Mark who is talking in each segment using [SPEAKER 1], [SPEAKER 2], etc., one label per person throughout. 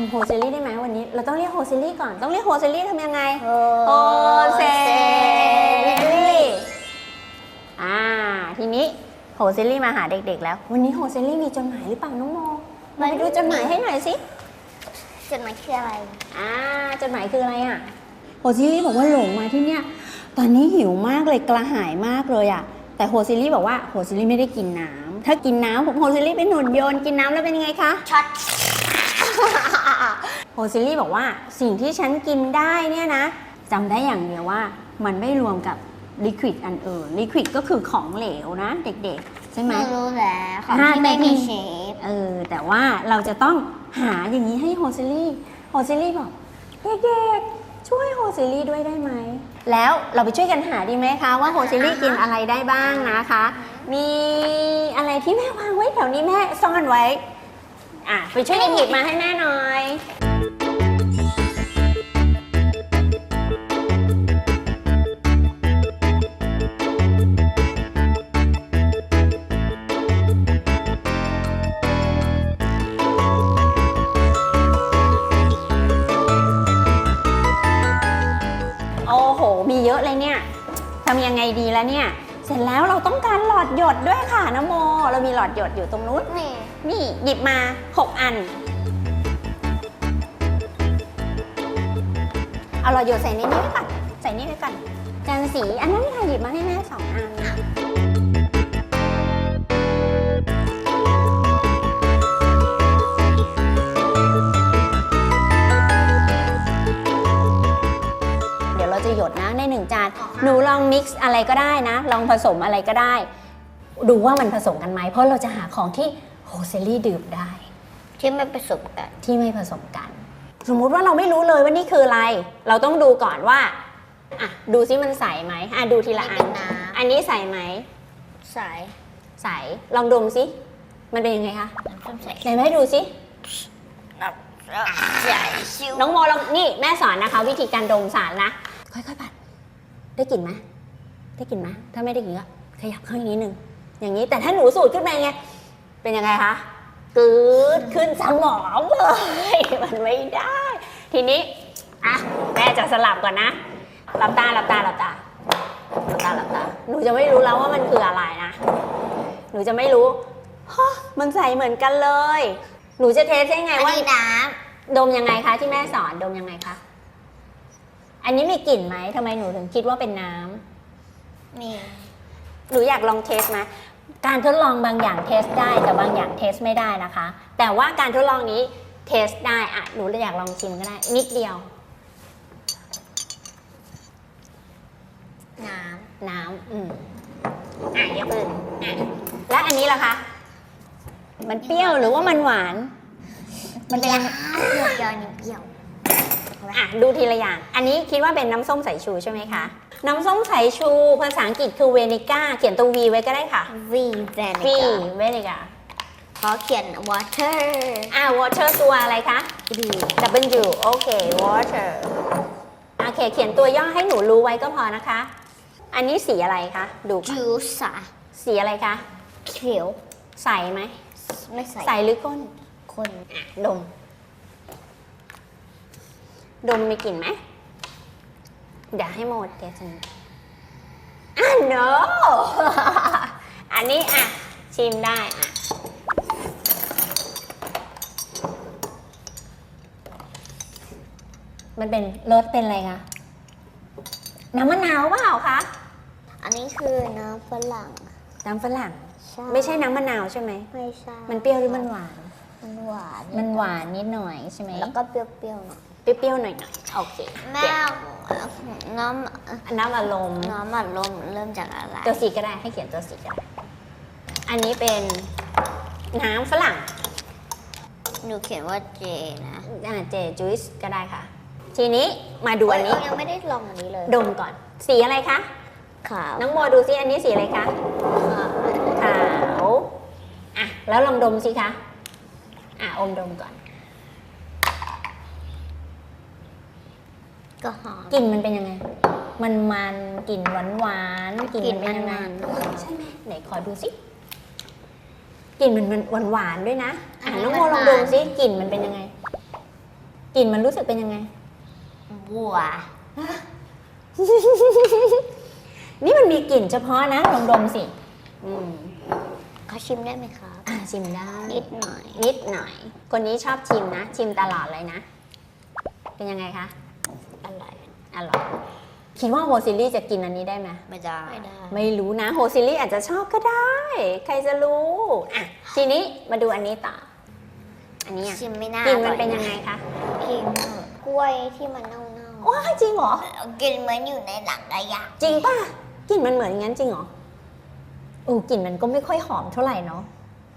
[SPEAKER 1] ำโฮเซลลี่ได้ไหมวันนี้ เราต้องเรียกโฮเซลลี่ก่อน ต้องเรียกโฮเซลลี่ทำยังไง
[SPEAKER 2] โฮ
[SPEAKER 1] โฮเซลลี่อ่า ทีนี้โฮเซลลี่มาหาเด็กๆแล้ว วันนี้โฮเซลลี่มีจดหมายหรือเปล่าน้องโมมาไปดูจดหมายให้หน่อยสิ
[SPEAKER 2] จดหมายคืออะไร
[SPEAKER 1] อ่า จดหมายคืออะไรอะ โฮซิลี่บอกว่าหลงมาที่เนี่ย ตอนนี้หิวมากเลยกระหายมากเลยอะ แต่โฮซิลี่บอกว่าโฮซิลี่ไม่ได้กินน้ำถ้ากินน้ำผมโฮซิลี่เป็นหุ่นยนต์กินน้ำแล้วเป็นยังไงคะ
[SPEAKER 2] ช็อต
[SPEAKER 1] โฮซิลี่บอกว่าสิ่งที่ฉันกินได้เนี่ยนะจำได้อย่างเดียวว่ามันไม่รวมกับลิควิดอันอื่นลิควิดก็คือของเหลวนะ เด็กๆ ใช่ไหม
[SPEAKER 2] ไม่รู้แล้วของ
[SPEAKER 1] อ่า
[SPEAKER 2] ที่ไม่
[SPEAKER 1] แต่
[SPEAKER 2] มี
[SPEAKER 1] ที่
[SPEAKER 2] เชฟ
[SPEAKER 1] เออแต่ว่าเราจะต้องหาอย่างนี้ให้โฮซิลี่โฮซิลี่บอกเด็กๆช่วยโฮซิลี่ด้วยได้ไหมแล้วเราไปช่วยกันหาดีไหมคะว่าโฮซิลี่กินอะไรได้บ้างนะคะ มีอะไรที่แม่วางไว้แถวนี้แม่ซ่อนไว้ อะไปช่วยกันหยิบมาให้แม่หน่อย โอ้โห มีเยอะเลยเนี่ยทำยังไงดีแล้วเนี่ย เสร็จแล้วเราต้องการหลอดหยดด้วยค่ะน้ำโม เรามีหลอดหยดอยู่ตรงนู้น
[SPEAKER 2] นี่
[SPEAKER 1] นี่หยิบมา 6 อัน เอาหลอดหยดใส่ในนี้ไว้ก่อนใส่นี่ไว้ก่อนจานสี อันนั้นค่ะหยิบมาให้แม่สองอัน เดี๋ยวเราจะหยดนะในหนึ่งจาน หนูลองมิกซ์อะไรก็ได้นะ ลองผสมอะไรก็ได้ ดูว่ามันผสมกันไหม เพราะเราจะหาของที่ เซลลี่ดื่มได้
[SPEAKER 2] ที่ไม่ผสมกัน
[SPEAKER 1] ที่ไม่ผสมกัน สมมุติว่าเราไม่รู้เลยว่านี่คืออะไร เราต้องดูก่อนว่าอะดูซิมันใสไหมอะดูทีละอั
[SPEAKER 2] นี่เป็นนน้ำ
[SPEAKER 1] อันนี้ใสไหม
[SPEAKER 2] ใส่
[SPEAKER 1] ใสลองดมซิมันเป็นยังไงคะ
[SPEAKER 2] น้ำส้มใส่
[SPEAKER 1] ไหนแม่ดูซิ
[SPEAKER 2] น้ำส้มใส่ชิว
[SPEAKER 1] น้องโมลองนี่แม่สอนนะคะ วิธีการดมสารนะค่อยๆปัด ได้กลิ่นไหมได้กลิ่นไหมถ้าไม่ได้กลิ่นก็ขยับเข้าอีกนิดนึงอย่างนี้แต่ถ้าหนูสูดขึ้นไปไง เป็นยังไงคะกืดขึ้นสมองเลย มันไม่ได้ ทีนี้อะแม่จะสลับก่อนนะหลับตาหลับตาหลับตาหลับตาหลับตาหนูจะไม่รู้แล้วว่ามันคืออะไรนะ หนูจะไม่รู้ฮะมันใสเหมือนกันเลย หนูจะเทสได้ไง
[SPEAKER 2] อัน
[SPEAKER 1] ว่า
[SPEAKER 2] นี้น้
[SPEAKER 1] ดมยังไงคะที่แม่สอนดมยังไงคะอันนี้มีกลิ่นไหมทำไมหนูถึงคิดว่าเป็นน้ำำ
[SPEAKER 2] มี
[SPEAKER 1] หนูอยากลองเทสไหม การทดลองบางอย่างเทสได้แต่บางอย่างเทสไม่ได้นะคะ แต่ว่าการทดลองนี้เทสได้อะหนูอยากลองชิมก็ได้ นิดเดียว
[SPEAKER 2] น้
[SPEAKER 1] น้ำอืมอะยกเลยอะแล้วอันนี้ล่ะคะ มันเปรี้ยวหรือว่ามันหวานำมันเป็นยังไง
[SPEAKER 2] เปรี้ยวเปรี้ยวนี่เปรี้ยว
[SPEAKER 1] อะดูทีละอย่าง อันนี้คิดว่าเป็นน้ำส้มสายชูใช่ไหมคะ น้ำส้มสายชู ภาษาอังกฤษคือเวนิก้า เขียนตัว V ไว้ก็ได้ค่ะ
[SPEAKER 2] วีแว
[SPEAKER 1] V
[SPEAKER 2] นิกา
[SPEAKER 1] เวนิก้า
[SPEAKER 2] ขอเขียน water
[SPEAKER 1] อะ water ตัวอะไรคะ
[SPEAKER 2] W
[SPEAKER 1] W โอเค water โอเค เขียนตัวย่อให้หนูรู้ไว้ก็พอนะคะ อันนี้สีอะไรคะ ดูก่อน
[SPEAKER 2] juice อะ
[SPEAKER 1] สีอะไรคะ
[SPEAKER 2] เขียว
[SPEAKER 1] ใสไหม
[SPEAKER 2] ไม่ใส่
[SPEAKER 1] ใสหรือข้น
[SPEAKER 2] คน
[SPEAKER 1] อะดม ดมมีกลิ่นไหม เดี๋ยวให้หมดเดี๋ยวจะอะ no อันนี้อะ ชิมได้อะมันเป็นรสเป็นอะไรคะน้ำมะนาวเปล่าคะ
[SPEAKER 2] อันนี้คือน้ำฝรั่ง
[SPEAKER 1] น้ำฝรั่ง
[SPEAKER 2] ใช่
[SPEAKER 1] ไม่ใช่น้ำมะนาวใช่ไหม
[SPEAKER 2] ไม่ใช่
[SPEAKER 1] มันเปรี้ยวหรือมันหวาน
[SPEAKER 2] มันหวาน
[SPEAKER 1] มันหวานนิดหน่อยใช่ไหม
[SPEAKER 2] แล้วก็เปรี้ยวๆหน่อย
[SPEAKER 1] เปรี้ยวๆหน่อยๆโอเค
[SPEAKER 2] แม่
[SPEAKER 1] เปรี้ยว
[SPEAKER 2] น้
[SPEAKER 1] น้ำอารมณ์ำ
[SPEAKER 2] น้ำอัดลมเริ่มจากอะไร
[SPEAKER 1] ตัวสีก็ได้ให้เขียนตัวสีก็ได้ อันนี้เป็นน้ำฝรั่ง
[SPEAKER 2] หนูเขียนว่าเจนะ
[SPEAKER 1] อ่าเจจูสก็ได้ค่ะ ทีนี้มาดูอันนี้
[SPEAKER 2] เยยังไม่ได้ลองอันนี้เลย
[SPEAKER 1] ดมก่อน สีอะไรคะ
[SPEAKER 2] ขาว
[SPEAKER 1] น้องโมดูซิอันนี้สีอะไรคะ ขาว อะ แล้วลองดมสิคะ อะอมดมก่อน
[SPEAKER 2] ก็หอม
[SPEAKER 1] กลิ่นมันเป็นยังไง มันมันกลิ่นหวานหวานๆกลิ่น
[SPEAKER 2] กลิ่น
[SPEAKER 1] มันเป็นยังไง
[SPEAKER 2] มันๆ
[SPEAKER 1] ใช่ไหมไหนขอดูสิกลิ่นมันมันหวานหวานๆด้วยนะ อะ
[SPEAKER 2] อันนี้
[SPEAKER 1] น้องโม
[SPEAKER 2] หวานๆ
[SPEAKER 1] ลองดมสิกลิ่นมันเป็นยังไง กลิ่นมันรู้สึกเป็นยังไง
[SPEAKER 2] บัว
[SPEAKER 1] นี่มันมีกลิ่นเฉพาะนะลองดมสิ อืม
[SPEAKER 2] เขาชิมได้ไหมครับ
[SPEAKER 1] อะชิมได้
[SPEAKER 2] นิดหน่อย
[SPEAKER 1] นิดหน่อย คนนี้ชอบชิมนะ ชิมตลอดเลยนะ เป็นยังไงคะ
[SPEAKER 2] อร่อย
[SPEAKER 1] อร่อยคิดว่าโฮซิลลี่จะกินอันนี้ได้ไหม
[SPEAKER 2] ไม่ได้ไม่ได้
[SPEAKER 1] ไม่รู้นะโฮซิลลี่อาจจะชอบก็ได้ ใครจะรู้อะทีนี้มาดูอันนี้ต่ออันนี้อะ
[SPEAKER 2] ชิมไม่น่าก
[SPEAKER 1] ลิ่นมัน
[SPEAKER 2] อร่อ
[SPEAKER 1] เป็นยังไงคะ
[SPEAKER 2] กินกล้วยที่มันเน่า
[SPEAKER 1] ว้ายจริงเหรอ
[SPEAKER 2] ๆกินเหมือนอยู่ในหลังระยะ
[SPEAKER 1] จริงป่ะกลิ่นมันเหมือนอย่างนั้นจริงเหรอโอ้กลิ่นมันก็ไม่ค่อยหอมเท่าไหร่เนาะ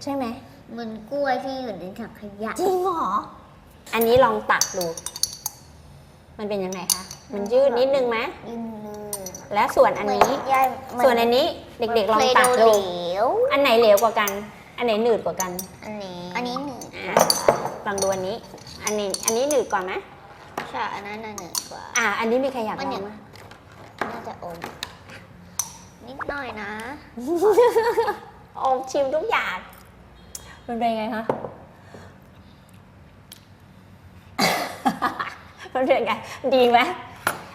[SPEAKER 1] ใช่ไหม
[SPEAKER 2] เหมือนกล้วยที่อยู่ในถังขยะ
[SPEAKER 1] จริงเหรออันนี้ลองตักดู มันเป็นยังไงคะ มันยืดนิดนึงไหม
[SPEAKER 2] ยืนมือ
[SPEAKER 1] และส่วนอันนี้
[SPEAKER 2] ย่าย
[SPEAKER 1] ส่วนอันนี้เด็กๆลองตัก
[SPEAKER 2] เห
[SPEAKER 1] ดู
[SPEAKER 2] ลว
[SPEAKER 1] อันไหนเหลวกว่ากัน อันไหนหนืดกว่ากัน
[SPEAKER 2] อันนี้อันนี้หนึ่ง
[SPEAKER 1] อะลองดูอันนี้ อันนี้อันนี้หนืดกว่าไหม
[SPEAKER 2] ใช่อันนั้นน่ะหนึ่งกว่า
[SPEAKER 1] อ่าอันนี้มีใครอยาก
[SPEAKER 2] มั
[SPEAKER 1] ล
[SPEAKER 2] น
[SPEAKER 1] อ
[SPEAKER 2] เนี่
[SPEAKER 1] ง
[SPEAKER 2] ย
[SPEAKER 1] ไหม
[SPEAKER 2] น่าจะอมนิดหน่อยนะ
[SPEAKER 1] โอมชิมทุกอย่างมันเป็นไงคะ มัน เป็นไง ดีไหม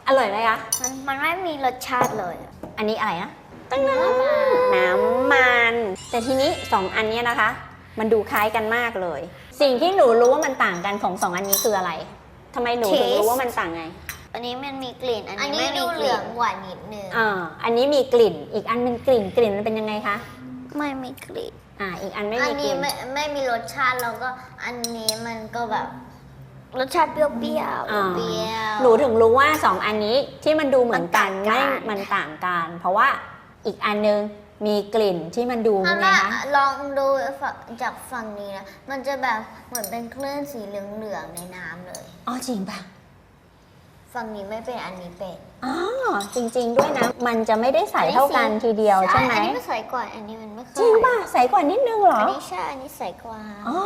[SPEAKER 1] อร่อยไหมคะ
[SPEAKER 2] มันมันไม่มีรสชาติเลยอะ
[SPEAKER 1] อันนี้อะไรนะตั้งน้ำน้ำมัน แต่ทีนี้สองอันเนี้ยนะคะ มันดูคล้ายกันมากเลย สิ่งที่หนูรู้ว่ามันต่างกันของสองอันนี้คืออะไรทำไมหนูถึงรู้ว่ามันต่างไง
[SPEAKER 2] อันนี้มันมีกลิ่น อัน
[SPEAKER 3] อัน
[SPEAKER 2] นี้
[SPEAKER 3] นี้
[SPEAKER 2] ไม่มี
[SPEAKER 3] ดู
[SPEAKER 2] ก
[SPEAKER 3] เหลื
[SPEAKER 2] ลิ่
[SPEAKER 3] อนงหวานนิดนึง
[SPEAKER 1] อ่าอันนี้มีกลิ่น อีกอันเป็นกลิ่นกลิ่นมันเป็นยังไงคะ
[SPEAKER 2] ไม่มีกลิ่น
[SPEAKER 1] อ่า อีกอันไม่
[SPEAKER 3] อั
[SPEAKER 1] มี
[SPEAKER 3] น
[SPEAKER 1] ก
[SPEAKER 3] นี้
[SPEAKER 1] ลิ่น
[SPEAKER 3] ไม่ไม่มีรสชาติแล้วก็อันนี้มันก็แบบ
[SPEAKER 2] รสชาติเปรี้ยวเปรี้ยว
[SPEAKER 1] อ่า
[SPEAKER 3] เปรี้ยว
[SPEAKER 1] หนูถึงรู้ว่าสองอันนี้ที่มันดูเหมือนกัน
[SPEAKER 2] มันต่างกั
[SPEAKER 1] ไม่
[SPEAKER 2] น
[SPEAKER 1] มันต่างกัน เพราะว่าอีกอันนึงมีกลิ่นที่มันดู
[SPEAKER 3] อัน
[SPEAKER 1] ไง
[SPEAKER 3] น่ะ
[SPEAKER 1] คะ
[SPEAKER 3] ลองดูฝั่งจากฝั่งนี้นะ มันจะแบบเหมือนเป็นคลื่นสีเหลืองๆในน้ำเลย
[SPEAKER 1] อ๋อจริงปะ
[SPEAKER 3] ฝั่งนี้ไม่เป็นอันนี้เป็น
[SPEAKER 1] อ๋อจริง ๆ ด้วยนะ มันจะไม่ได้ใสเท่ากันทีเดียวใช่ไหม
[SPEAKER 3] อันนี้มันใสกว่าอันนี้มันไม่ค่อย
[SPEAKER 1] จริงป่ะใสกว่านิดนึงเหรอ
[SPEAKER 3] อันนี้ใช่อันนี้ใสกว่า
[SPEAKER 1] อ๋อ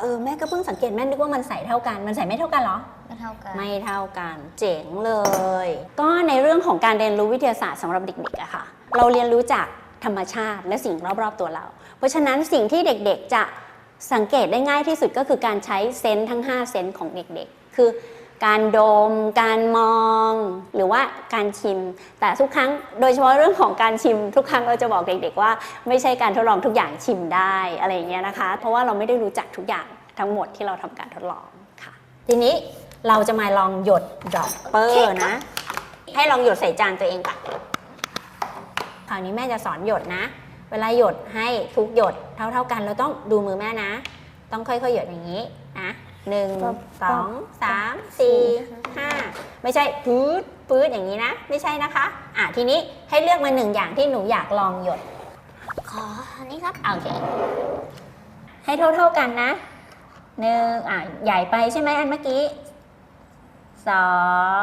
[SPEAKER 1] เออแม่ก็เพิ่งสังเกตแม่นึกว่ามันใสเท่ากัน มันใสไม่เท่ากันเหรอ
[SPEAKER 3] ไม่เท่ากัน
[SPEAKER 1] ไม่เท่ากัน เจ๋งเลย ก็ในเรื่องของการเรียนรู้วิทยาศาสตร์สำหรับเด็กๆอะค่ะ เราเรียนรู้จากธรรมชาติและสิ่งรอบๆตัวเรา เพราะฉะนั้นสิ่งที่เด็กๆจะสังเกตได้ง่ายที่สุดก็คือการใช้เซนส์ทั้ง 5 เซนส์ของเด็กๆ คือ การดม การมอง หรือว่าการชิม แต่ทุกครั้งโดยเฉพาะเรื่องของการชิม ทุกครั้งเราจะบอกเด็ก ๆ ว่า ไม่ใช่การทดลองทุกอย่างชิมได้อะไรอย่างเงี้ยนะคะ เพราะว่าเราไม่ได้รู้จักทุกอย่างทั้งหมดที่เราทำการทดลองค่ะ ทีนี้เราจะมาลองหยดดรอปเปอร์นะ ให้ลองหยดใส่จานตัวเองก่อนคราวนี้แม่จะสอนหยดนะ เวลาหยดให้ทุกหยดเท่า ๆกันเราต้องดูมือแม่นะ ต้องค่อยๆหยดอย่างนี้นะ หนึ่งสองสามสี่ห้าไม่ใช่ปื๊ดปื๊ดอย่างนี้นะ ไม่ใช่นะคะ อะทีนี้ให้เลือกมาหนึ่งอย่างที่หนูอยากลองหยด
[SPEAKER 2] ขออันนี้ครับ
[SPEAKER 1] โอเค ให้เท่าๆกันนะหนึ่งอะใหญ่ไปใช่ไหมอันเมื่อกี้สอ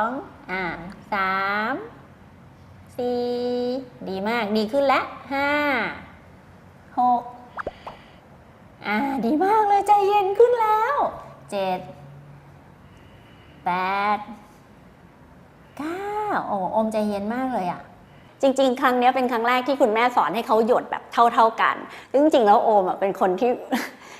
[SPEAKER 1] งอ่าสามสี่ดีมากดีขึ้นแล้วห้าหกอ่าดีมากเลยใจเย็นขึ้นแล้ว เจ็ดแปดเก้าโอ้อมใจเย็นมากเลยอะจริงๆ ครั้งเนี้ยเป็นครั้งแรกที่คุณแม่สอนให้เขาหยดแบบเท่า ๆกัน ซึ่งจริงๆ แล้วโอมอะเป็นคนที่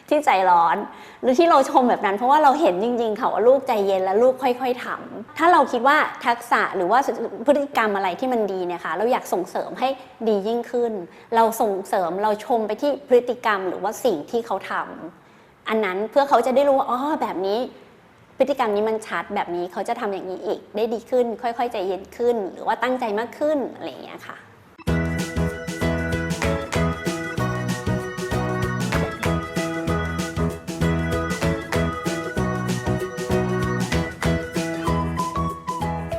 [SPEAKER 1] ที่ใจร้อน หรือที่เราชมแบบนั้น เพราะว่าเราเห็นจริงๆค่ะว่าลูกใจเย็นและลูกค่อย ๆทำถ้าเราคิดว่าทักษะหรือว่าพฤติกรรมอะไรที่มันดีเนี่ยค่ะเราอยากส่งเสริมให้ดียิ่งขึ้น เราส่งเสริมเราชมไปที่พฤติกรรมหรือว่าสิ่งที่เขาทำ อันนั้นเพื่อเขาจะได้รู้ว่าอ๋อแบบนี้ พฤติกรรมนี้มันชัดแบบนี้เขาจะทำอย่างนี้อีกได้ดีขึ้น ค่อย ๆ ใจเย็นขึ้น หรือว่าตั้งใจมากขึ้นอะไรอย่างเงี้ยค่ะ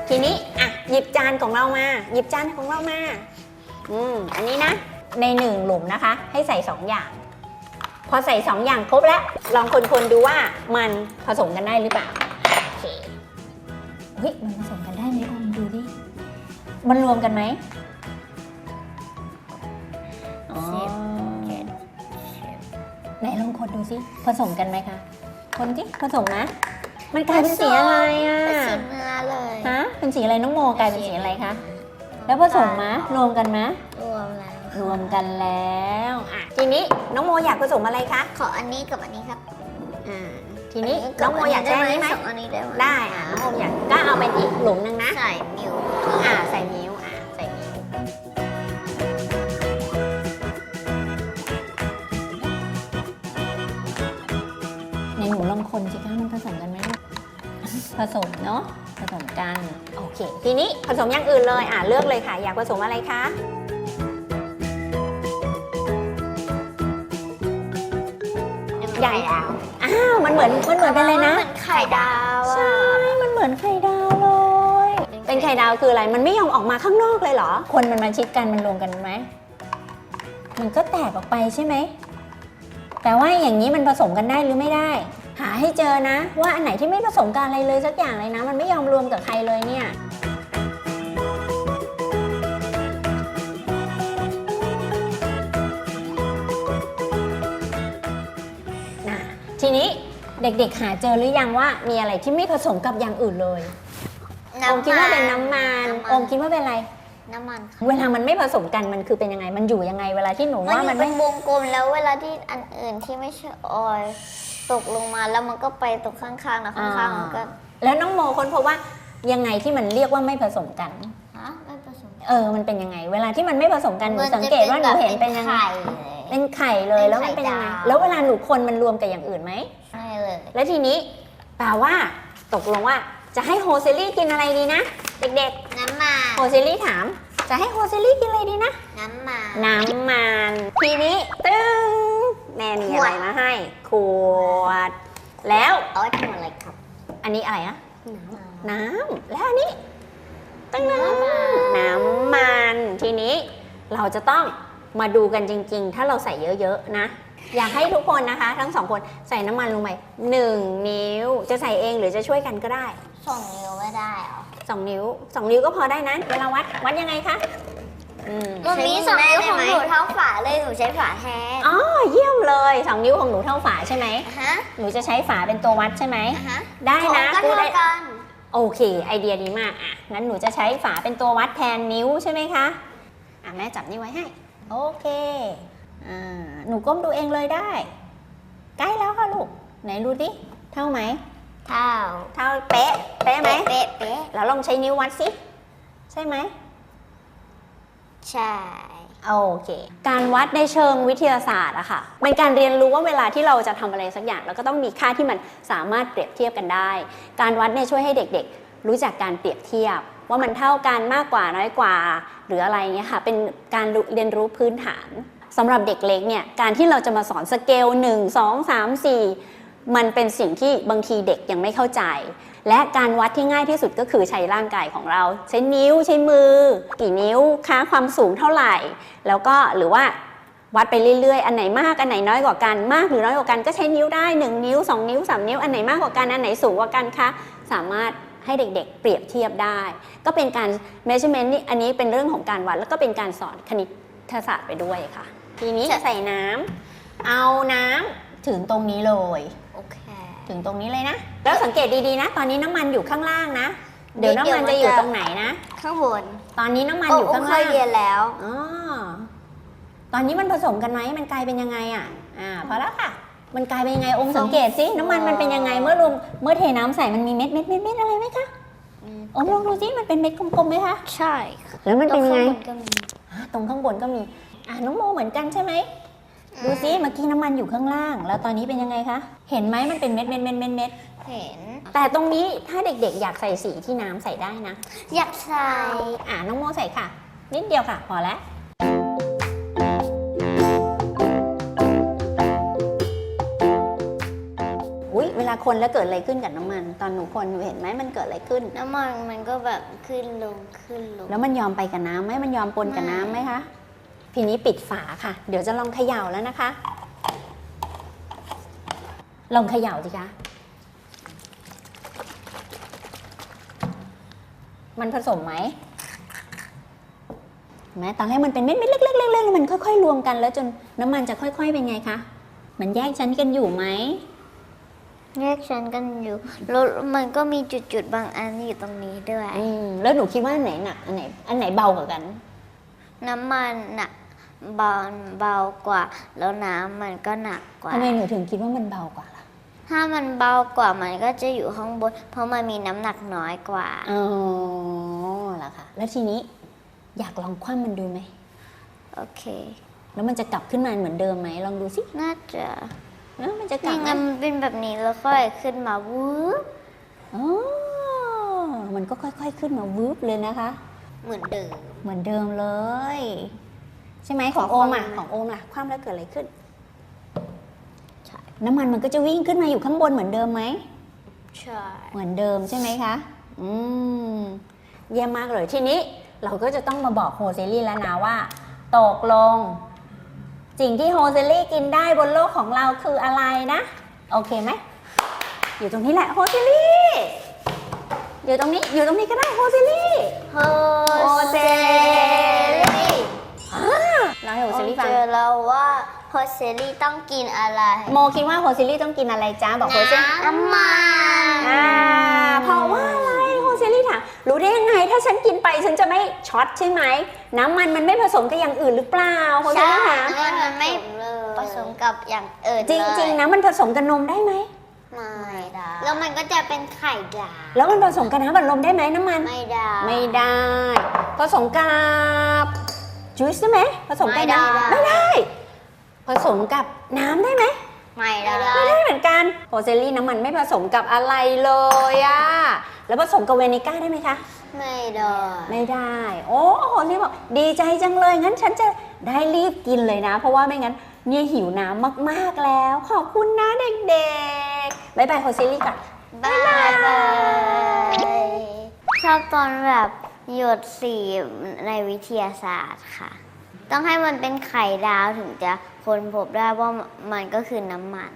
[SPEAKER 1] ทีนี้อะหยิบจานของเรามา หยิบจานของเรามา อืมอันนี้นะ ในหนึ่งหลุมนะคะ ให้ใส่สองอย่าง พอใส่สองอย่างครบแล้ว ลองคนๆดูว่ามันผสมกันได้หรือเปล่าโอเคเฮ้ยมันผสมกันได้ไหมออมดูดิ มันรวมกันไหมอ๋อ
[SPEAKER 2] สิบเจ็ด
[SPEAKER 1] ไหนลองคนดูสิผสมกันไหมคะคนสิผสมนะ มันกลายเป็นสีอะไรอะ
[SPEAKER 3] เป็นสีเนื้อเลย
[SPEAKER 1] ฮะเป็นสีอะไรน้องโมกลายเป็นสีอะไรคะแล้วผสมมะรวมกันมะ
[SPEAKER 3] รวมแล้ว
[SPEAKER 1] รวมกันแล้วอะทีนี้น้องโมอยากผสมอะไรคะ
[SPEAKER 3] ขออันนี้กับอันนี้ครับ
[SPEAKER 1] อ่า ทีนี้น้องโมอยากได้นี้ไหม
[SPEAKER 3] สองอันนี้ได้ไหม
[SPEAKER 1] ได้อะน้องโมอยากก็เอาเป็นอีกหลุมหนึ่งนะ
[SPEAKER 3] ใส่มิว
[SPEAKER 1] อ่าใส่นิ้วอ่าใส่นิ้วในหนูลองคนสิคะมันผสมกันไหมลูกผสมเนาะผสมกัน โอเค ทีนี้ผสมอย่างอื่นเลยอ่าเลือกเลยค่ะ อยากผสมอะไรคะ ใหญ่ดาวอ้าวมันเหมือนมันเหมือนกันเลยนะ
[SPEAKER 3] เหมือนไข่ดาว
[SPEAKER 1] ใช่มันเหมือนไข่ดาวเลย เป็นไข่ดาวคืออะไรมันไม่ยอมออกมาข้างนอกเลยเหรอ คนมันมาชิดกันมันรวมกันไหมมันก็แตกออกไปใช่ไหมแต่ว่าอย่างนี้มันผสมกันได้หรือไม่ได้ หาให้เจอนะ ว่าอันไหนที่ไม่ผสมกันอะไรเลยสักอย่างเลยนะ มันไม่ยอมรวมกับใครเลยเนี่ย นี้เด็กๆหาเจอหรือยังว่ามีอะไรที่ไม่ผสมกับอย่างอื่นเลยอมคิดว่าเป็นน้ำมันอมคิดว่าเป็นอะไร
[SPEAKER 3] น้ำมันค่ะ
[SPEAKER 1] เวลามันไม่ผสมกันมันคือเป็นยังไง มันอยู่ยังไง เวลาที่หนู
[SPEAKER 3] มัน
[SPEAKER 1] ว่า
[SPEAKER 3] อยู่
[SPEAKER 1] มัน
[SPEAKER 3] เป็
[SPEAKER 1] ไม่
[SPEAKER 3] นวงกลมแล้วเวลาที่อันอื่นที่ไม่ใช่ออยล์ตกลงมาแล้วมันก็ไปตกข้างๆนะข้างๆมันก็
[SPEAKER 1] แล้วน้องโมค้นพบว่ายังไงที่มันเรียกว่าไม่ผสมกัน
[SPEAKER 3] ฮะไม่ผสม
[SPEAKER 1] เออมันเป็นยังไง เวลาที่มันไม่ผสมกันหนูสังเกตว่าหนูเห็นเป็นยังไงเป็นไข่เลยแล้วมันเป็นยังไง
[SPEAKER 3] เป็นไข่ดาว
[SPEAKER 1] แล้วเวลาหนูคนมันรวมกับอย่างอื่นไหม
[SPEAKER 3] ใช่เลย
[SPEAKER 1] แล้วทีนี้แปลว่า ตกลงว่าจะให้โฮเซลี่กินอะไรดีนะ เด็ก
[SPEAKER 3] น้ำมัน
[SPEAKER 1] ๆโฮเซลี่ถาม จะให้โฮเซลี่กินอะไรดีนะ
[SPEAKER 3] น้ำมัน
[SPEAKER 1] น้ำมัน ทีนี้ตึ้งแม่มีอะไรมาให้ ขวด แล้ว
[SPEAKER 3] เอาไว้ทำอะไรครับ
[SPEAKER 1] อันนี้อะไรอะ
[SPEAKER 3] น้
[SPEAKER 1] น้ำแล้วอันนี้ตั้งน้
[SPEAKER 3] น้ำมันำ
[SPEAKER 1] น้ำมัน ทีนี้เราจะต้อง มาดูกันจริง ๆ ถ้าเราใส่เยอะๆนะ อยากให้ทุกคนนะคะ ทั้งสองคนใส่น้ำมันลงไปหนึ่งนิ้ว จะใส่เองหรือจะช่วยกันก็ได้ำ
[SPEAKER 3] ส่งนิ้วไม่ได้เหรอ
[SPEAKER 1] สองนิ้วสองนิ้วก็พอได้นะเวลาวัดวัดยังไงคะอืม
[SPEAKER 3] มันมีสองนิ้วของหนูเท่าฝาเลยหนูใช้ฝาแทน
[SPEAKER 1] อ๋อเยี่ยมเลยสองนิ้วของหนูเท่าฝาใช่ไหม
[SPEAKER 3] อะฮะ
[SPEAKER 1] หนูจะใช้ฝาเป็นตัววัดใช่ไหม
[SPEAKER 3] อะฮะ
[SPEAKER 1] ได้
[SPEAKER 3] ของ
[SPEAKER 1] นะ
[SPEAKER 3] ก็
[SPEAKER 1] กู
[SPEAKER 3] เท่า
[SPEAKER 1] ได้
[SPEAKER 3] กัน
[SPEAKER 1] โอเค ไอเดียดีมากอะงั้นหนูจะใช้ฝาเป็นตัววัดแทนนิ้วใช่ไหมคะ อะแม่จับนิ้วไว้ให้ โอเคอ่าหนูก้มดูเองเลยได้ ใกล้แล้วค่ะลูก ไหนดูดิ เท่าไหม
[SPEAKER 3] เท่า
[SPEAKER 1] เท่าเป๊ะ เป๊ะไหม
[SPEAKER 3] เป๊ะ เป๊ะ
[SPEAKER 1] แล้วลองใช้นิ้ววัดสิ ใช่ไหม
[SPEAKER 3] ใช่
[SPEAKER 1] โอเค การวัดในเชิงวิทยาศาสตร์อะค่ะ เป็นการเรียนรู้ว่าเวลาที่เราจะทำอะไรสักอย่าง เราก็ต้องมีค่าที่มันสามารถเปรียบเทียบกันได้ การวัดเนี่ยช่วยให้เด็กๆ รู้จักการเปรียบเทียบ ว่ามันเท่ากันมากกว่าน้อยกว่า หรืออะไรเงี้ยค่ะเป็นการเรียนรู้พื้นฐานสำหรับเด็กเล็กเนี่ยการที่เราจะมาสอนสเกล 1 2 3 4 มันเป็นสิ่งที่บางทีเด็กยังไม่เข้าใจ และการวัดที่ง่ายที่สุดก็คือใช้ร่างกายของเรา ใช้นิ้วใช้มือ กี่นิ้วค่าความสูงเท่าไหร่ แล้วก็หรือว่าวัดไปเรื่อยๆ อันไหนมากอันไหนน้อยกว่ากันมากหรือน้อยกว่ากันก็ใช้นิ้วได้ 1 นิ้ว 2 นิ้ว 3 นิ้วอันไหนมากกว่ากันอันไหนสูงกว่ากันคะสามารถ ให้เด็กๆ เปรียบเทียบได้ ก็เป็นการ measurement นี่อันนี้เป็นเรื่องของการวัด แล้วก็เป็นการสอนคณิตศาสตร์ไปด้วยค่ะ ทีนี้ใส่น้ำเอาน้ำถึงตรงนี้เลย
[SPEAKER 3] โอเค
[SPEAKER 1] ถึงตรงนี้เลยนะ แล้วสังเกตดีๆนะ ตอนนี้น้ำมันอยู่ข้างล่างนะ เดี๋ยวน้ำมันจะอยู่ตรงไหนนะ
[SPEAKER 3] ข้างบน
[SPEAKER 1] ตอนนี้น้ำมัน
[SPEAKER 3] โอ้
[SPEAKER 1] อยู่
[SPEAKER 3] โอ้
[SPEAKER 1] ข้าง
[SPEAKER 3] เค
[SPEAKER 1] ล่ายง
[SPEAKER 3] เรียนแล้ว
[SPEAKER 1] อ๋อตอนนี้มันผสมกันไหมมันกลายเป็นยังไงอะอ่าพอแล้วค่ะ มันกลายเป็นยังไงอมสังเกตสิน้ำมันมันเป็นยังไงเมื่อรวมเมื่อเทน้ำใส่มันมีเม็ดเม็ดเม็ดเม็ดอะไรไหมคะอมลองดูสิมันเป็นเม็ดกลมๆไหมคะ
[SPEAKER 3] ใช่
[SPEAKER 1] แล้วมันเป็นยังไง
[SPEAKER 3] ตรงข้าบนก็มี
[SPEAKER 1] อ่าตรงข้างบนก็มีอ่าน้องโมเหมือนกันใช่ไหมดูสิเมื่อกี้น้ำมันอยู่ข้างล่าง แล้วตอนนี้เป็นยังไงคะเห็นไหมมันเป็นเม็ดเม็ดเม็ดเม็ดเม็ด
[SPEAKER 3] เห็น
[SPEAKER 1] แต่ตรงนี้ถ้าเด็ก ๆ อยากใส่สีที่น้ำใส่ได้นะ
[SPEAKER 3] อยากใส่
[SPEAKER 1] อ่าน้องโมใส่ค่ะ นิดเดียวค่ะ พอแล้ว คนแล้วเกิดอะไรขึ้นกับน้ำมัน ตอนหนูคนหนูเห็นไหมมันเกิดอะไรขึ้น
[SPEAKER 3] น้ำมันมันก็แบบขึ้นลงขึ้นลง
[SPEAKER 1] แล้วมันยอมไปกับน้ำไหมมันยอมปนกับน้ำไหมคะทีนี้ปิดฝาค่ะ เดี๋ยวจะลองเขย่าแล้วนะคะ ลองเขย่าสิคะมันผสมไหมเห็นไหมตอนแรกมันเป็นเม็ดๆเล็กๆๆๆแล้วมันค่อยๆรวมกันแล้วจนน้ำมันจะค่อย ๆ เป็นไงคะมันแยกชั้นกันอยู่ไหม
[SPEAKER 3] แยกชั้นกันอยู่แล้วมันก็มีจุดๆบางอันอยู่ตรงนี้ด้วย
[SPEAKER 1] อืมแล้วหนูคิดว่าอันไหนหนักอันไหนอันไหนเบากว่ากัน
[SPEAKER 3] น้ำมันหนักเบาเบากว่า แล้วน้ำมันก็หนักกว่า
[SPEAKER 1] ทำไมหนูถึงคิดว่ามันเบากว่าล่ะ
[SPEAKER 3] ถ้ามันเบากว่ามันก็จะอยู่ข้างบน เพราะมันมีน้ำหนักน้อยกว่า
[SPEAKER 1] อ๋อเหรอคะแล้วทีนี้อยากลองคว่ำมันดูไหม
[SPEAKER 3] โอเค
[SPEAKER 1] แล้วมันจะกลับขึ้นมาเหมือนเดิมไหมลองดูสิ
[SPEAKER 3] น่าจะ
[SPEAKER 1] เอ้ามันจะกลั
[SPEAKER 3] นี่
[SPEAKER 1] บ
[SPEAKER 3] ไง
[SPEAKER 1] มา
[SPEAKER 3] มันเป็นแบบนี้แล้วค่อยขึ้นมาวูบ
[SPEAKER 1] อ๋อมันก็ค่อยๆขึ้นมาวืบเลยนะคะ
[SPEAKER 3] เหมือนเดิม
[SPEAKER 1] เหมือนเดิมเลย ใช่ไหมของโอมอะของโอมล่ะคว่ำแล้วเกิดอะไรขึ้น
[SPEAKER 3] ใช่
[SPEAKER 1] น้ำมันมันก็จะวิ่งขึ้นมาอยู่ข้างบนเหมือนเดิมไหม
[SPEAKER 3] ใช่
[SPEAKER 1] เหมือนเดิมใช่ไหมคะ อืม เยี่ยมมากเลยทีนี้เราก็จะต้องมาบอกโฮเซลลี่แล้วนะว่า ตกลง สิ่งที่โฮเซลลี่กินได้บนโลกของเราคืออะไรนะ โอเคไหม อยู่ตรงนี้แหละโฮเซลลี่อยู่ตรงนี้อยู่ตรงนี้ก็ได้โฮเซลลี่
[SPEAKER 3] โฮ
[SPEAKER 1] เซ
[SPEAKER 3] ลี่
[SPEAKER 1] เราให้โฮเซลลี่ฟัง
[SPEAKER 3] เจอแล้วว่าโฮเซลี่ต้องกินอะไร
[SPEAKER 1] โมคิดว่าโฮเซลลี่ต้องกินอะไรจ้าบอกโฮเซล
[SPEAKER 3] น้ำมัน
[SPEAKER 1] ฉันกินไปฉันจะไม่ช็อตใช่ไหม น้ำมันมันไม่ผสมกับอย่างอื่นหรือเปล่าโฮเซล
[SPEAKER 3] ใช่
[SPEAKER 1] ลี่ถาม
[SPEAKER 3] น้ำมันมันไม่ผสมกับอย่างอื่น
[SPEAKER 1] จริงๆนะมันผสมกับนมได้ไหม
[SPEAKER 3] ไม่ได้แล้วมันก็จะเป็นไข่ดาว
[SPEAKER 1] แล้วมันผสมกับน้ำบัดลมได้ไหมน้ำมัน
[SPEAKER 3] ไม่ได้
[SPEAKER 1] ไม่ได้ ผสมกับจูสได้ไหมผสมกับน้ำ
[SPEAKER 3] ไม่ได้
[SPEAKER 1] ไม่ได้ ผสมกับน้ำได้ไหม
[SPEAKER 3] ไม่ได้
[SPEAKER 1] ไม่ได้เหมือนกันโฮเซลลี่น้ำมันไม่ผสมกับอะไรเลยอะแล้วผสมกับเวนิก้าได้ไหมคะ
[SPEAKER 3] ไม่ได้
[SPEAKER 1] ไม่ได้ โอ้โฮเซลลี่บอกดีใจจังเลย งั้นฉันจะได้รีบกินเลยนะ เพราะว่าไม่งั้นเนี่ยหิวน้ำมากๆแล้ว ขอบคุณนะเด็กๆบายบายโฮเซลลี่ก่อน
[SPEAKER 3] บายบาย ชอบตอนแบบหยดสีในวิทยาศาสตร์ค่ะ ต้องให้มันเป็นไข่ดาวถึงจะค้นพบได้ว่ามันก็คือน้ำมัน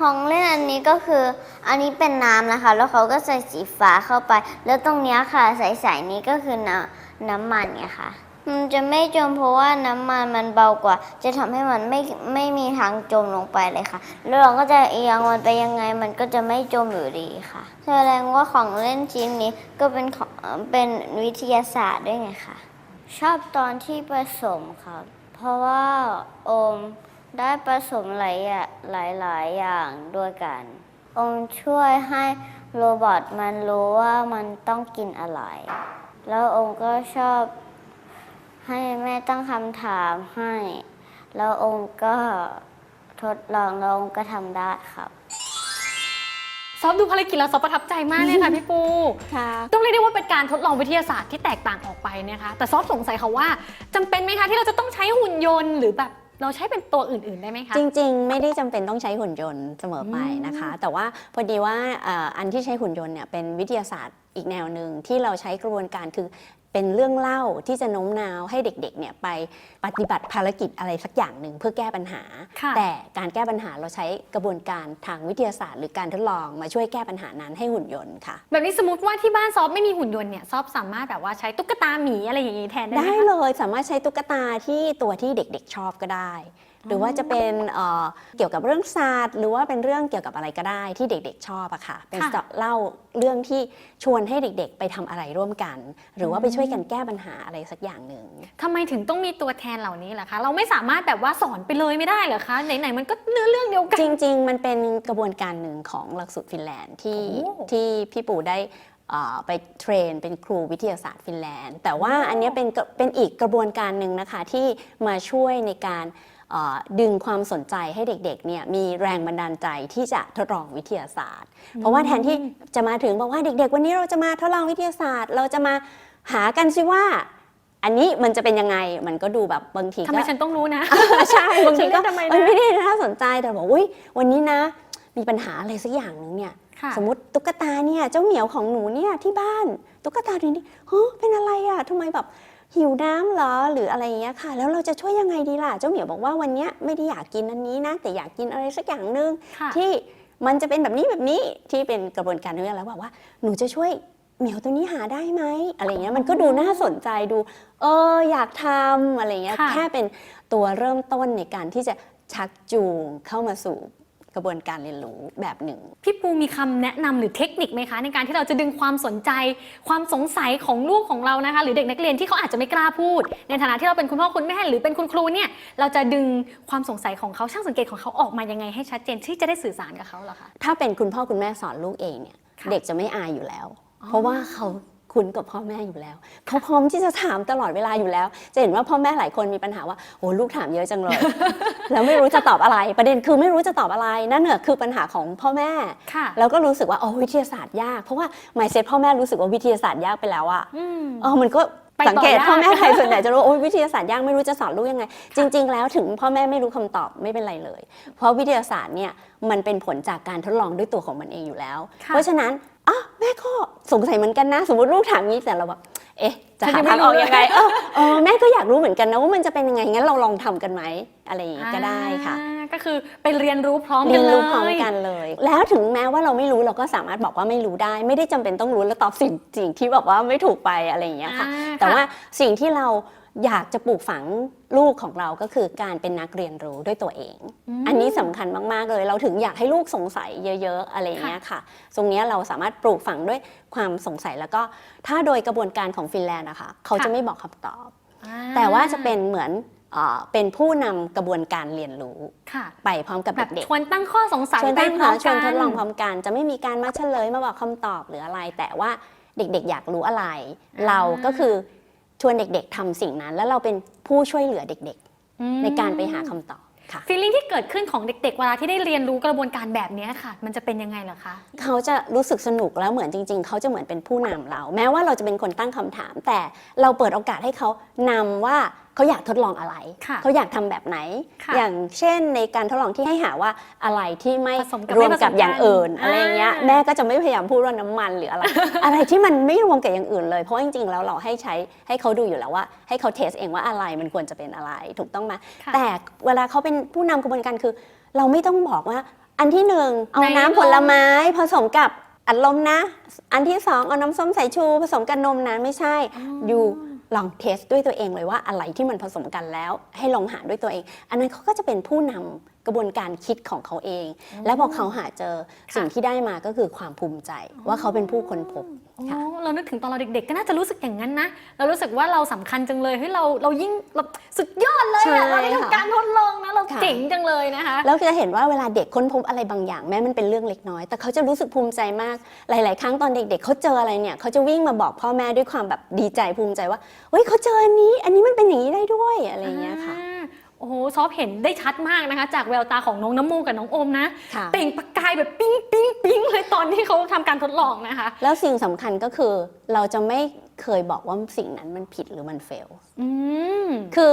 [SPEAKER 3] ของเล่นอันนี้ก็คืออันนี้เป็นน้ำนะคะ แล้วเขาก็ใส่สีฟ้าเข้าไป แล้วตรงนี้ค่ะใสๆนี้ก็คือน้ำน้ำมันไงค่ะมันจะไม่จมเพราะว่าน้ำมันมันเบากว่า จะทำให้มันไม่ไม่มีทางจมลงไปเลยค่ะ แล้วเราก็จะเอียงมันไปยังไงมันก็จะไม่จมอยู่ดีค่ะ แสดงว่าของเล่นชิ้นนี้ก็เป็นของเป็นวิทยาศาสตร์ด้วยไงค่ะชอบตอนที่ผสมครับ เพราะว่าโอม ได้ผสมหลายอย่างหลายหลายๆอย่างด้วยกันโอมช่วยให้โรบอทมันรู้ว่ามันต้องกินอะไร แล้วโอมก็ชอบให้แม่ตั้งคำถามให้ แล้วโอมก็ทดลองแล้วโอมก็ทำได้ครับ
[SPEAKER 4] ซอฟดูภารกิจแล้วซอฟประทับใจมากเลยค่ะพี่ปู
[SPEAKER 1] ค่ะ
[SPEAKER 4] ต้องเรียกได้ว่าเป็นการทดลองวิทยาศาสตร์ที่แตกต่างออกไปนะคะ แต่ซอฟสงสัยค่ะว่าจำเป็นไหมคะที่เราจะต้องใช้หุ่นยนต์หรือแบบ เราใช้เป็นตัวอื่น ๆ ได้ไหมคะ
[SPEAKER 1] จริง ๆ ไม่ได้จำเป็นต้องใช้หุ่นยนต์เสมอไปนะคะ แต่ว่าพอดีว่าเอ่ออันที่ใช้หุ่นยนต์เนี่ยเป็นวิทยาศาสตร์อีกแนวหนึ่งที่เราใช้กระบวนการคือ เป็นเรื่องเล่าที่จะโน้มน้าวให้เด็กๆเนี่ยไปปฏิบัติภารกิจอะไรสักอย่างหนึ่งเพื่อแก้ปัญหา
[SPEAKER 4] ค่ะ
[SPEAKER 1] แต่การแก้ปัญหาเราใช้กระบวนการทางวิทยาศาสตร์ หรือการทดลองมาช่วยแก้ปัญหานั้นให้หุ่นยนต์ค่ะ
[SPEAKER 4] แบบนี้สมมติว่าที่บ้านซอฟไม่มีหุ่นยนต์เนี่ยซอฟสามารถแบบว่าใช้ตุ๊กตาหมีอะไรอย่างนี้แทนได้ไหม
[SPEAKER 1] ได้
[SPEAKER 4] คะ
[SPEAKER 1] เลยสามารถใช้ตุ๊กตาที่ตัวที่เด็กๆชอบก็ได้ หรือว่าจะเป็นเอ่อเกี่ยวกับเรื่องศาสตร์ หรือว่าเป็นเรื่องเกี่ยวกับอะไรก็ได้ที่เด็กๆ ชอบอะค่ะ เป็น
[SPEAKER 4] ค่ะ
[SPEAKER 1] เล่าเรื่องที่ชวนให้เด็กๆ ไปทำอะไรร่วมกัน หรือว่าไปช่วยกันแก้ปัญหาอะไรสักอย่างหนึ่ง
[SPEAKER 4] ทำไมถึงต้องมีตัวแทนเหล่านี้ล่ะคะ เราไม่สามารถแบบว่าสอนไปเลยไม่ได้เหรอคะไหนๆมันก็เนื้อเรื่องเดียวกัน
[SPEAKER 1] จริง ๆ มันเป็นกระบวนการหนึ่งของหลักสูตรฟินแลนด์ที่
[SPEAKER 4] โอ้
[SPEAKER 1] ที่พี่ปู่ได้เอ่อไปเทรนเป็นครูวิทยาศาสตร์ฟินแลนด์ แต่ว่าอันเนี้ยเป็นกระเป็นอีกกระบวนการหนึ่งนะคะที่มาช่วยในการเอ่อ ดึงความสนใจให้เด็กๆเนี่ยมีแรงบันดาลใจที่จะทดลองวิทยาศาสตร์ เพราะว่าแทนที่จะมาถึงบอกว่าเด็ก ๆ วันนี้เราจะมาทดลองวิทยาศาสตร์ เราจะมาหากันสิว่าอันนี้มันจะเป็นยังไงมันก็ดูแบบบางที
[SPEAKER 4] ทำไม
[SPEAKER 1] ก็
[SPEAKER 4] ฉันต้องรู้นะ
[SPEAKER 1] ใช่บางทีก็
[SPEAKER 4] ฉันก็ทำไมนะ
[SPEAKER 1] เอ้ยไม่ได้น่าสนใจแต่บอกอุ้ยวันนี้นะ มีปัญหาอะไรสักอย่างหนึ่งเนี่ย
[SPEAKER 4] ค่ะ
[SPEAKER 1] สมมติตุ๊กตาเนี่ยเจ้าเหมียวของหนูเนี่ยที่บ้านตุ๊กตาตัวนี้เฮ้ยเป็นอะไรอะ่ะทำไมแบบ หิวน้ำเหรอหรืออะไรอย่างเงี้ยค่ะ แล้วเราจะช่วยยังไงดีล่ะ เจ้าเหมียวบอกว่าวันเนี้ยไม่ได้อยากกินอันนี้นะ แต่อยากกินอะไรสักอย่างหนึ่ง
[SPEAKER 4] ค่ะ
[SPEAKER 1] ที่มันจะเป็นแบบนี้แบบนี้ที่เป็นกระบวนการเรื่องแล้วบอกว่าหนูจะช่วยเหมียวตัวนี้หาได้ไหมอะไรเงี้ยมันก็ดูน่าสนใจดู เอออยากทำอะไรเงี้ย
[SPEAKER 4] ค่ะ
[SPEAKER 1] แค่เป็นตัวเริ่มต้นในการที่จะชักจูงเข้ามาสู่ กระบวนการเรียนรู้แบบหนึ่ง
[SPEAKER 4] พี่ปูมีคำแนะนำหรือเทคนิคไหมคะ ในการที่เราจะดึงความสนใจ ความสงสัยของลูกของเรานะคะ หรือเด็กนักเรียนที่เขาอาจจะไม่กล้าพูด ในฐานะที่เราเป็นคุณพ่อคุณแม่หรือเป็นคุณครูเนี่ยเราจะดึงความสงสัยของเขาช่างสังเกตของเขาออกมายังไงให้ชัดเจนที่จะได้สื่อสารกับเขาเหรอคะ
[SPEAKER 1] ถ้าเป็นคุณพ่อคุณแม่สอนลูกเองเนี่ย
[SPEAKER 4] ค่ะ
[SPEAKER 1] เด็กจะไม่อายอยู่แล้ว
[SPEAKER 4] อ๋อ
[SPEAKER 1] เพราะว่าเขา คุ้นกับพ่อแม่อยู่แล้ว เขาพร้อมที่จะถามตลอดเวลาอยู่แล้ว จะเห็นว่าพ่อแม่หลายคนมีปัญหาว่าโอ้ลูกถามเยอะจังเลย แล้วไม่รู้จะตอบอะไร ประเด็นคือไม่รู้จะตอบอะไร นั่นเน่ะคือปัญหาของพ่อแม่
[SPEAKER 4] ค่ะ
[SPEAKER 1] แล้วก็รู้สึกว่าอ๋อวิทยาศาสตร์ยาก เพราะว่า mindset พ่อแม่รู้สึกว่าวิทยาศาสตร์ยากไปแล้วอะ
[SPEAKER 4] อืม
[SPEAKER 1] เออมันก็
[SPEAKER 4] ไปต่อ
[SPEAKER 1] สังเกต
[SPEAKER 4] ยาก
[SPEAKER 1] พ่อแม่ไทยส่วนใหญ่จะรู้โอ้ยวิทยาศาสตร์ยากไม่รู้จะสอนลูกยังไง จริง ๆ แล้วถึงพ่อแม่ไม่รู้คำตอบไม่เป็นไรเลย เพราะวิทยาศาสตร์เนี่ยมันเป็นผลจากการทดลองด้วยตัวของมันเองอยู่แล้ว
[SPEAKER 4] ค่ะ
[SPEAKER 1] เพราะฉะนั้น อ๋อแม่ก็สงสัยเหมือนกันนะ สมมติลูกถามงี้แต่เราแบบเอ๊ะจะ
[SPEAKER 4] ฉัน
[SPEAKER 1] หา
[SPEAKER 4] ยังไม่
[SPEAKER 1] ทางออก
[SPEAKER 4] รู้
[SPEAKER 1] ยังไงเออเออแม่ก็อยากรู้เหมือนกันนะว่ามันจะเป็นยังไงงั้นเราลองทำกันไหมอะไรอย่างงี้ก็ได้ค่ะ
[SPEAKER 4] อ่าก็คือไปเรียนรู้พร้อม
[SPEAKER 1] เรี
[SPEAKER 4] กั
[SPEAKER 1] ย
[SPEAKER 4] น
[SPEAKER 1] น
[SPEAKER 4] เลย
[SPEAKER 1] รู้พร้อมกันเลย แล้วถึงแม้ว่าเราไม่รู้เราก็สามารถบอกว่าไม่รู้ได้ ไม่ได้จำเป็นต้องรู้แล้วตอบสิ่งสิ่งที่บอกว่าไม่ถูกไปอะไรอย่างเงี้ยค่ะ
[SPEAKER 4] อ่า
[SPEAKER 1] แต่
[SPEAKER 4] ค่ะ
[SPEAKER 1] ว่าสิ่งที่เรา อยากจะปลูกฝังลูกของเราก็คือการเป็นนักเรียนรู้ด้วยตัวเอง
[SPEAKER 4] ม
[SPEAKER 1] อันนี้สำคัญมาก ๆ เลย เราถึงอยากให้ลูกสงสัยเยอะ ๆ อะไรอย่างเงี้ยค่ะ ตรงเนี้ยเราสามารถปลูกฝังด้วยความสงสัยแล้วก็ถ้าโดยกระบวนการของฟินแลนด์นะคะ เขาจะไม่บอกคำตอบ
[SPEAKER 4] อ่
[SPEAKER 1] แต่ว่าจะเป็นเหมือนเอ่อเป็นผู้นำกระบวนการเรียนรู้
[SPEAKER 4] ค่ะ
[SPEAKER 1] ไปพร้อมกับ
[SPEAKER 4] แบบ
[SPEAKER 1] เด็ก
[SPEAKER 4] ชวนตั้งข้อสงสัย
[SPEAKER 1] ชวน
[SPEAKER 4] ไป
[SPEAKER 1] ตั้ง
[SPEAKER 4] พร้อม
[SPEAKER 1] ชวน
[SPEAKER 4] กัน
[SPEAKER 1] ทดลองพร้อมกันจะไม่มีการมาเฉลยมาบอกคำตอบหรืออะไร แต่ว่าเด็กๆ อยากรู้อะไร เราก็คือ ชวนเด็กๆทำสิ่งนั้น แล้วเราเป็นผู้ช่วยเหลือเด็ก
[SPEAKER 4] อืม
[SPEAKER 1] ๆในการไปหาคำตอบค่ะ
[SPEAKER 4] ฟีลลิ่งที่เกิดขึ้นของเด็กๆ เวลาที่ได้เรียนรู้กระบวนการแบบเนี้ยค่ะ มันจะเป็นยังไงเหรอคะ
[SPEAKER 1] เขาจะรู้สึกสนุกแล้วเหมือนจริง ๆ เขาจะเหมือนเป็นผู้นำเรา แม้ว่าเราจะเป็นคนตั้งคำถาม แต่เราเปิดโอกาสให้เขานำว่า เขาอยากทดลองอะไร
[SPEAKER 4] ค่ะ
[SPEAKER 1] เขาอยากทำแบบไหน
[SPEAKER 4] ค่ะ
[SPEAKER 1] อย่างเช่นในการทดลองที่ให้หาว่าอะไรที่ไม่
[SPEAKER 4] ผสมกับ
[SPEAKER 1] รวม
[SPEAKER 4] ไม่ผสม
[SPEAKER 1] กับอย่างอื่น
[SPEAKER 4] กัน
[SPEAKER 1] อะไรอย่างเงี้ย
[SPEAKER 4] อ่า
[SPEAKER 1] แม่ก็จะไม่พยายามพูดว่าน้ำมันหรืออะไร อะไรที่มันไม่รวมกับอย่างอื่นเลยเพราะจริงๆแล้วเราให้ใช้ให้เขาดูอยู่แล้วว่า ให้เขาเทสเองว่าอะไรมันควรจะเป็นอะไรถูกต้องไหม
[SPEAKER 4] ค่ะ
[SPEAKER 1] แต่เวลาเขาเป็นผู้นำกระบวนการคือ เราไม่ต้องบอกว่า อันที่หนึ่งเอา
[SPEAKER 4] ไหน
[SPEAKER 1] น้ำ
[SPEAKER 4] ลอง
[SPEAKER 1] ผลไม้ผสมกับอัดลมนะ อันที่สองเอาน้ำส้มสายชูผสมกับนมนะไม่ใช่อยู่ ลองเทสด้วยตัวเองเลยว่าอะไรที่มันผสมกันแล้วให้ลองหาด้วยตัวเอง อันนั้นเขาก็จะเป็นผู้นำก ระบวนการคิดของเขาเอง และพอเขาหาเจอสิ่งที่ได้มาก็คือความภูมิใจ ว่าเขาเป็นผู้ค้นพบ
[SPEAKER 4] โอ้
[SPEAKER 1] ค่ะ
[SPEAKER 4] เรานึกถึงตอนเราเด็กๆ ก็น่าจะรู้สึกอย่างนั้นนะ เรารู้สึกว่าเราสำคัญจังเลยเฮ้ยเราเรายิ่งเราสุดยอดเลย
[SPEAKER 1] ใช่
[SPEAKER 4] อะเราได้
[SPEAKER 1] ค่ะ
[SPEAKER 4] ทำการทดลองนะเรา
[SPEAKER 1] ค่ะ
[SPEAKER 4] เจ๋งจังเลยนะคะ
[SPEAKER 1] แล้วจะเห็นว่าเวลาเด็กค้นพบอะไรบางอย่างแม้มันเป็นเรื่องเล็กน้อย แต่เขาจะรู้สึกภูมิใจมากหลาย ๆ ครั้งตอนเด็ก ๆเขาเจออะไรเนี่ยเขาจะวิ่งมาบอกพ่อแม่ด้วยความแบบดีใจภูมิใจว่าเฮ้ยเขาเจออันนี้ อันนี้มันเป็นอย่างนี้ได้ด้วยอะไรอย่างเงี้ยค่ะ
[SPEAKER 4] อ่า โอ้โหซอฟเห็นได้ชัดมากนะคะ จากแววตาของน้องน้ำโมกับน้องโอมนะ
[SPEAKER 1] ค่ะ
[SPEAKER 4] เปล่งประกายแบบปิ๊งปิ๊งปิ๊งเลยตอนที่เขาทำการทดลองนะคะ
[SPEAKER 1] แล้วสิ่งสำคัญก็คือเราจะไม่เคยบอกว่าสิ่งนั้นมันผิดหรือมันเฟล
[SPEAKER 4] อืม
[SPEAKER 1] คือ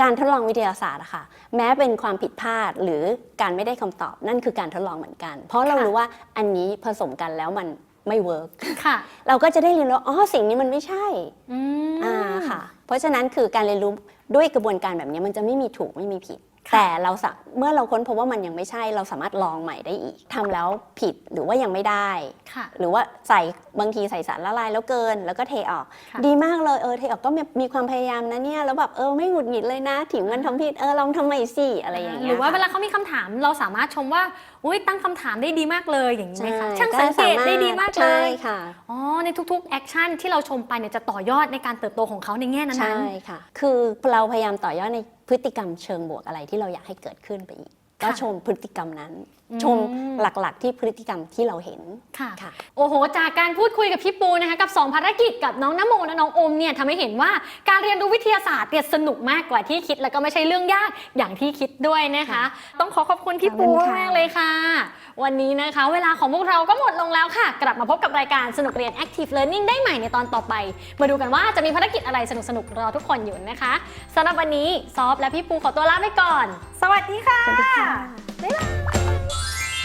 [SPEAKER 1] การทดลองวิทยาศาสตร์อะค่ะแม้เป็นความผิดพลาดหรือการไม่ได้คำตอบนั่นคือการทดลองเหมือนกัน เพราะเรา
[SPEAKER 4] ค่ะ
[SPEAKER 1] รู้ว่าอันนี้ผสมกันแล้วมันไม่เวิร์ก
[SPEAKER 4] ค่ะ
[SPEAKER 1] เราก็จะได้เรียนรู้อ๋อสิ่งนี้มันไม่ใช่
[SPEAKER 4] อืม
[SPEAKER 1] อ่าค่ะ เพราะฉะนั้นคือการเรียนรู้ด้วยกระบวนการแบบนี้มันจะไม่มีถูกไม่มีผิด แต่เราสะเมื่อเราค้นพบว่ามันยังไม่ใช่เราสามารถลองใหม่ได้อีกทำแล้วผิดหรือว่ายังไม่ได้
[SPEAKER 4] ค่ะ
[SPEAKER 1] หรือว่าใส่บางทีใส่สารละลายแล้วเกิน แล้วก็เทออก
[SPEAKER 4] ค่ะ
[SPEAKER 1] ดีมากเลยเออเทออกก็มีมีความพยายามนะเนี่ยแล้วแบบเออไม่หงุดหงิดเลยนะถึงมันทำผิดเออลองทำใหม่สิอะไรอย่างเงี้ย
[SPEAKER 4] หรือว่าเวลา
[SPEAKER 1] ค่ะ
[SPEAKER 4] เขามีคำถามเราสามารถชมว่าอุ้ยตั้งคำถามได้ดีมากเลยอย่างนี้ไหมคะ
[SPEAKER 1] ใช่า
[SPEAKER 4] งสังเกตได้ดีมากเล
[SPEAKER 1] ใช่
[SPEAKER 4] ย
[SPEAKER 1] ค่ะ
[SPEAKER 4] อ๋อในทุกๆแอคชั่นที่เราชมไปเนี่ยจะต่อยอดในการเติบโตของเขาในแง่นั้นๆ
[SPEAKER 1] ใช่ค่ะคือเราพยายามต่อยอดในพฤติกรรมเชิงบวกอะไรที่เราอยากให้เกิดขึ้นไปอีกก็
[SPEAKER 4] ค่ะ
[SPEAKER 1] ชมพฤติกรรมนั้น
[SPEAKER 4] อืม
[SPEAKER 1] ชมหลักๆ ที่พฤติกรรมที่เราเห็น
[SPEAKER 4] ค่ะ
[SPEAKER 1] ค่ะ
[SPEAKER 4] โอ้โห จากการพูดคุยกับพี่ปูนะคะ กับ 2 ภารกิจกับน้องน้ำโมและน้องโอมเนี่ยทำให้เห็นว่าการเรียนรู้วิทยาศาสตร์เนี่ยสนุกมากกว่าที่คิด แล้วก็ไม่ใช่เรื่องยากอย่างที่คิดด้วยนะคะ ต้องขอขอบคุณพี่ปู
[SPEAKER 1] ขอบคุณค่ะ
[SPEAKER 4] มากๆเลยค่ะ วันนี้นะคะ เวลาของพวกเราก็หมดลงแล้วค่ะ กลับมาพบกับรายการสนุกเรียน Active Learning ได้ใหม่ในตอนต่อไป มาดูกันว่าจะมีภารกิจอะไรสนุกๆรอทุกคนอยู่นะคะสำหรับวันนี้ซอฟและพี่ปูขอตัวลาไปก่อน สวัสดีค่ะ
[SPEAKER 1] สวัสดีค่ะ
[SPEAKER 4] บ๊ายบาย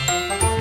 [SPEAKER 4] Thank you.